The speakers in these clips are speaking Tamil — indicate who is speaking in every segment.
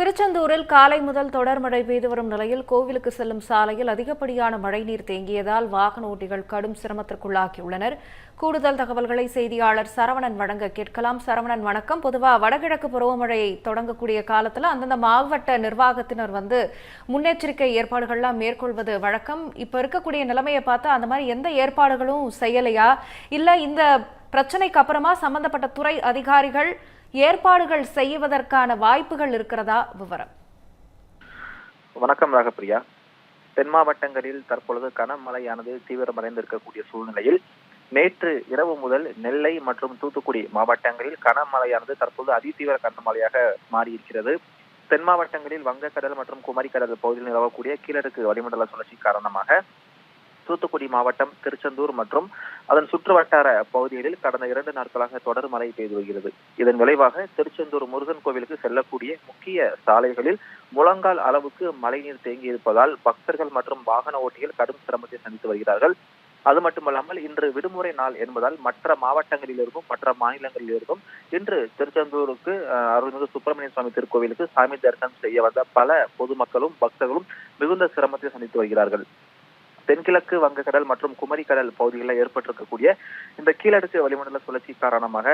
Speaker 1: திருச்செந்தூரில் காலை முதல் தொடர் மழை பெய்து வரும் நிலையில் கோவிலுக்கு செல்லும் சாலையில் அதிகப்படியான மழைநீர் தேங்கியதால் வாகன ஓட்டிகள் கடும் சிரமத்திற்குள்ளாகியுள்ளனர். கூடுதல் தகவல்களை செய்தியாளர் சரவணன் வழங்க கேட்கலாம். சரவணன் வணக்கம். பொதுவாக வடகிழக்கு பருவமழை தொடங்கக்கூடிய காலத்தில் அந்தந்த மாவட்ட நிர்வாகத்தினர் வந்து முன்னெச்சரிக்கை ஏற்பாடுகள்லாம் மேற்கொள்வது வழக்கம். இப்போ இருக்கக்கூடிய நிலைமையை பார்த்தா அந்த மாதிரி எந்த ஏற்பாடுகளும் செய்யலையா? இல்லை இந்த பிரச்சனைக்கு அப்புறமா சம்பந்தப்பட்ட துறை அதிகாரிகள் ஏற்பாடுகள் செய்வதற்கான வாய்ப்புகள் இருக்கிறதா விவரம்?
Speaker 2: வணக்கம் ராகப்பிரியா. தென் மாவட்டங்களில் தற்பொழுது கனமழையானது தீவிரமடைந்து இருக்கக்கூடிய சூழ்நிலையில் நேற்று இரவு முதல் நெல்லை மற்றும் தூத்துக்குடி மாவட்டங்களில் கனமழையானது தற்போது அதிதீவிர கனமழையாக மாறியிருக்கிறது. தென் மாவட்டங்களில் வங்கக்கடல் மற்றும் குமரிக்கடல் பகுதியில் நிலவக்கூடிய கீழடுக்கு வளிமண்டல சுழற்சி காரணமாக தூத்துக்குடி மாவட்டம் திருச்செந்தூர் மற்றும் அதன் சுற்றுவட்டார பகுதிகளில் கடந்த இரண்டு நாட்களாக தொடர் மழை பெய்து வருகிறது. இதன் விளைவாக திருச்செந்தூர் முருகன் கோவிலுக்கு செல்லக்கூடிய முக்கிய சாலைகளில் முழங்கால் அளவுக்கு மழைநீர் தேங்கி இருப்பதால் பக்தர்கள் மற்றும் வாகன ஓட்டிகள் கடும் சிரமத்தை சந்தித்து வருகிறார்கள். அது மட்டுமல்லாமல் இன்று விடுமுறை நாள் என்பதால் மற்ற மாவட்டங்களிலிருந்தும் மற்ற மாநிலங்களிலிருந்தும் இன்று திருச்செந்தூருக்கு அஹ், அருள்மிகு சுப்பிரமணிய சுவாமி திருக்கோவிலுக்கு சாமி தரிசனம் செய்ய வந்த பல பொதுமக்களும் பக்தர்களும் மிகுந்த சிரமத்தை சந்தித்து வருகிறார்கள். தென்கிழக்கு வங்கக்கடல் மற்றும் குமரிக்கடல் பகுதிகளில் ஏற்பட்டிருக்கக்கூடிய இந்த கீழடுக்கு வளிமண்டல சுழற்சி காரணமாக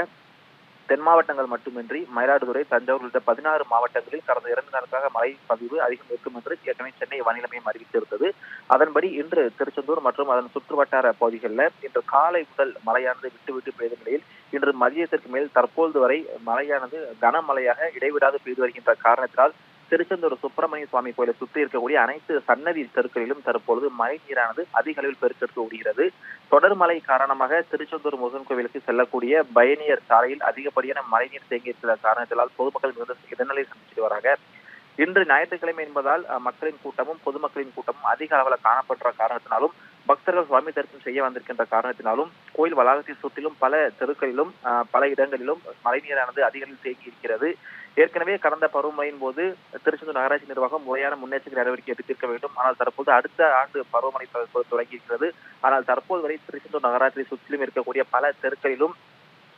Speaker 2: தென் மாவட்டங்கள் மட்டுமின்றி மயிலாடுதுறை தஞ்சாவூர் உள்ளிட்ட பதினாறு மாவட்டங்களில் கடந்த இரண்டு நாட்களாக மழை பதிவு அதிகம் இருக்கும் என்று ஏற்கனவே சென்னை வானிலை மையம் அறிவித்திருந்தது. அதன்படி இன்று திருச்செந்தூர் மற்றும் அதன் சுற்றுவட்டார பகுதிகளில் இன்று காலை முதல் மழையானது விட்டு விட்டு பெய்த நிலையில் இன்று மதியத்திற்கு மேல் தற்போது வரை மழையானது கனமழையாக இடைவிடாது பெய்து வருகின்ற காரணத்தினால் திருச்செந்தூர் சுப்பிரமணிய சுவாமி கோயிலை சுற்றி இருக்கக்கூடிய அனைத்து சன்னதி தெருக்களிலும் தற்பொழுது மழை நீரானது அதிக அளவில் பெருக்கெடுத்து ஓடுகிறது. தொடர் மழை காரணமாக திருச்செந்தூர் முருகன் கோவிலுக்கு செல்லக்கூடிய பயணியர் சாலையில் அதிகப்படியான மழைநீர் தேங்கி இருக்கிற காரணத்தினால் பொதுமக்கள் மிகுந்த இடநிலை சந்திச்சுட்டு வராங்க. இன்று ஞாயிற்றுக்கிழமை என்பதால் மக்களின் கூட்டமும் பொதுமக்களின் கூட்டமும் அதிக அளவில் காணப்படுற காரணத்தினாலும் பக்தர்கள் சுவாமி தரிசனம் செய்ய வந்திருக்கின்ற காரணத்தினாலும் கோயில் வளாகத்தை சுற்றிலும் பல தெருக்களிலும் பல இடங்களிலும் மழைநீரானது அதிகளில் தேங்கி இருக்கிறது ஏற்கனவே கடந்த பருவமழையின் போது திருச்செந்தூர் நகராட்சி நிர்வாகம் முறையான முன்னெச்சரிக்கை நடவடிக்கை எடுத்திருக்க வேண்டும். ஆனால் தற்போது அடுத்த ஆண்டு பருவமழை தற்போது தொடங்கி இருக்கிறது ஆனால் தற்போது வரை திருச்செந்தூர் நகராட்சியை சுற்றிலும் இருக்கக்கூடிய பல தெருக்களிலும்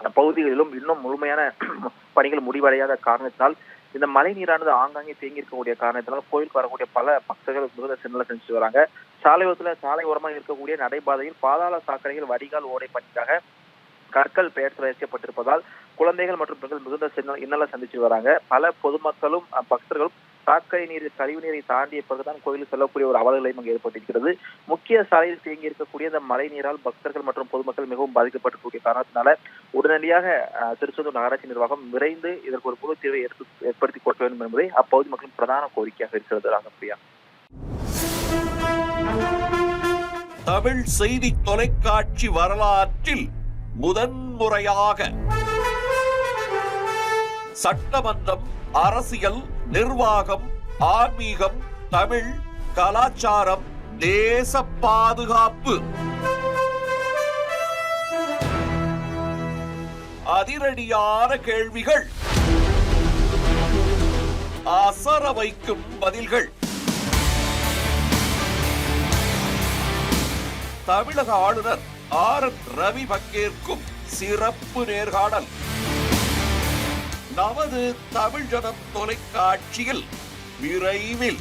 Speaker 2: பகுதிகளிலும் இன்னும் முழுமையான பணிகள் முடிவடையாத காரணத்தினால் இந்த மழை நீரானது ஆங்காங்கே தேங்கி இருக்கக்கூடிய காரணத்தினால கோயிலுக்கு வரக்கூடிய பல பக்தர்கள் மிகுந்த சின்னல செஞ்சு வராங்க. சாலையோரத்துல சாலை ஓரமாக இருக்கக்கூடிய நடைபாதையில் பாதாள சாக்கடைகள் வடிகால் ஓடை பணிக்காக கற்கள் பெயர்த்து வைக்கப்பட்டிருப்பதால் குழந்தைகள் மற்றும் பெண்கள் மிகுந்த சின்ன இன்னல சந்திச்சு வராங்க. பல பொதுமக்களும் அஹ், பக்தர்களும் சாக்கடை நீர் கழிவு நீரை தாண்டிய பிறகுதான் கோயிலுக்கு செல்லக்கூடிய ஒரு அவலநிலையும் அங்கு ஏற்பட்டிருக்கிறது. முக்கிய சாலையில் தேங்கி இருக்கக்கூடிய இந்த மழை நீரால் பக்தர்கள் மற்றும் பொதுமக்கள் மிகவும் பாதிக்கப்பட்டிருக்கக்கூடிய காரணத்தினால உடனடியாக திருச்செந்தூர் நகராட்சி நிர்வாகம் விரைந்து இதற்கு ஒரு முழு தீர்வை ஏற்படுத்தி கொடுக்க வேண்டும் என்பதை அப்பகுதி மக்களின் பிரதான கோரிக்கையாக இருக்கிறது ராகப்பிரியா.
Speaker 3: தமிழ் செய்தி தொலைக்காட்சி வரலாற்றில் முதன்முறையாக சட்டமன்றம் அரசியல் நிர்வாகம் ஆன்மீகம் தமிழ் கலாச்சாரம் தேச பாதுகாப்பு. அதிரடியான கேள்விகள். அசர வைக்கும் பதில்கள். தமிழக ஆளுநர் ஆர் என் ரவி பங்கேற்கும் சிறப்பு நேர்காணல். நமது தமிழ் ஜனம் தொலைக்காட்சியில் விரைவில்.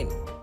Speaker 4: fine.